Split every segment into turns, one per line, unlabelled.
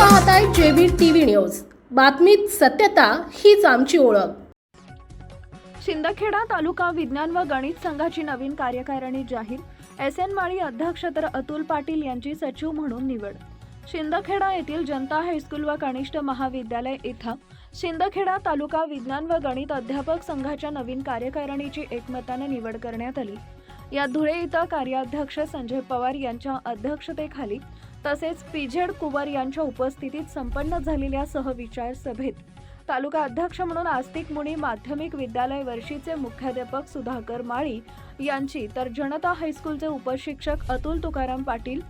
पाहताय JB TV news. बातमीत सत्यता हीच आमची ओळख.
शिंदखेडा तालुका विज्ञान व गणित संघाची नवीन कार्यकारिणी जाहीर. एस एन माळी अध्यक्ष तर अतुल पाटील यांची सचिव म्हणून निवड. शिंदखेडा येथील जनता हायस्कूल व कनिष्ठ महाविद्यालय इथं शिंदखेडा तालुका विज्ञान व गणित अध्यापक संघाच्या नवीन कार्यकारिणीची एकमताने निवड करण्यात आली. या धुळे इथं कार्याध्यक्ष संजय पवार यांच्या अध्यक्षतेखाली तसेच पिझेड कुवर यांच्या उपस्थितीत संपन्न झालेल्या सहविचार सभेत तालुका अध्यक्ष म्हणून आस्तिक मुनी माध्यमिक विद्यालय वर्षीचे मुख्याध्यापक सुधाकर माळी यांची तर जनता हायस्कूलचे उपशिक्षक अतुल तुकाराम पाटील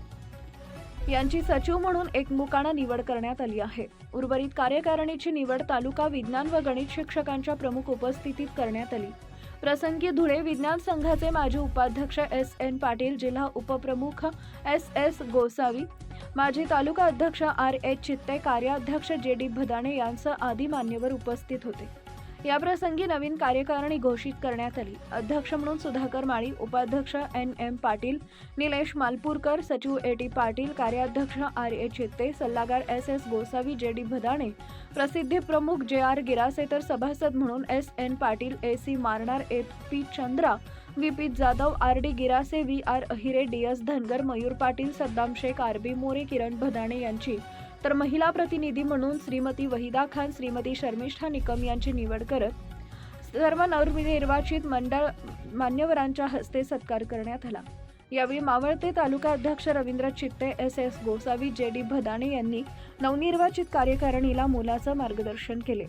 यांची सचिव म्हणून एकमुखानं निवड करण्यात आली आहे. उर्वरित कार्यकारिणीची निवड तालुका विज्ञान व गणित शिक्षकांच्या प्रमुख उपस्थितीत करण्यात आली. प्रसंगी धुळे विज्ञान संघाचे माजी उपाध्यक्ष एस एन पाटील जिल्हा उपप्रमुख एस एस गोसावी माजी तालुका अध्यक्ष आर एच चित्ते कार्याध्यक्ष जे डी भदाणे यांसह आदी मान्यवर उपस्थित होते. याप्रसंगी नवीन कार्यकारिणी घोषित करण्यात आली. अध्यक्ष म्हणून सुधाकर माळी उपाध्यक्ष एन. एम. पाटील निलेश मालपूरकर सचिव ए. टी. पाटील कार्याध्यक्ष आर. ए. चित्ते सल्लागार एस. एस. गोसावी जे. डी. भदाणे प्रसिद्धी प्रमुख जे. आर. गिरासे तर सभासद म्हणून S. N. Patil A. C. Marnar A. P. Chandra V. P. Jadhav R. D. Girase V. R. Ahire D. S. Dhangar Mayur Patil Saddam Shaikh R. B. More Kiran Bhadane यांची तर महिला प्रतिनिधी म्हणून श्रीमती वहिदा खान श्रीमती शर्मिष्ठा निकम यांची निवड करत सर्व नवनिर्वाचित मंडळ मान्यवरांच्या हस्ते सत्कार करण्यात आला. यावेळी मावळते तालुका अध्यक्ष रवींद्र चित्ते एस. एस. गोसावी जे. डी. भदाणे यांनी नवनिर्वाचित कार्यकारिणीला मोलाचं मार्गदर्शन केले.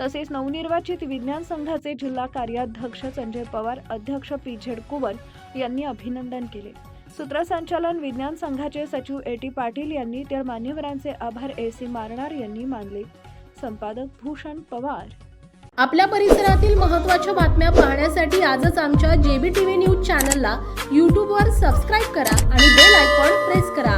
तसेच नवनिर्वाचित विज्ञान संघाचे जिल्हा कार्याध्यक्ष संजय पवार अध्यक्ष पी. झेड कुवर यांनी अभिनंदन केले. सूत्रसंचालन विज्ञान संघाचे सचिव ए टी पाटील यांनी तर मान्यवरांचे आभार ए सी मारणार यांनी मानले. संपादक भूषण पवार.
आपल्या परिसरातील महत्त्वाच्या बातम्या पाहण्यासाठी आजच आमच्या जेबी टीव्ही न्यूज चॅनलला यूट्यूबवर सबस्क्राईब करा आणि बेल आयकॉन प्रेस करा.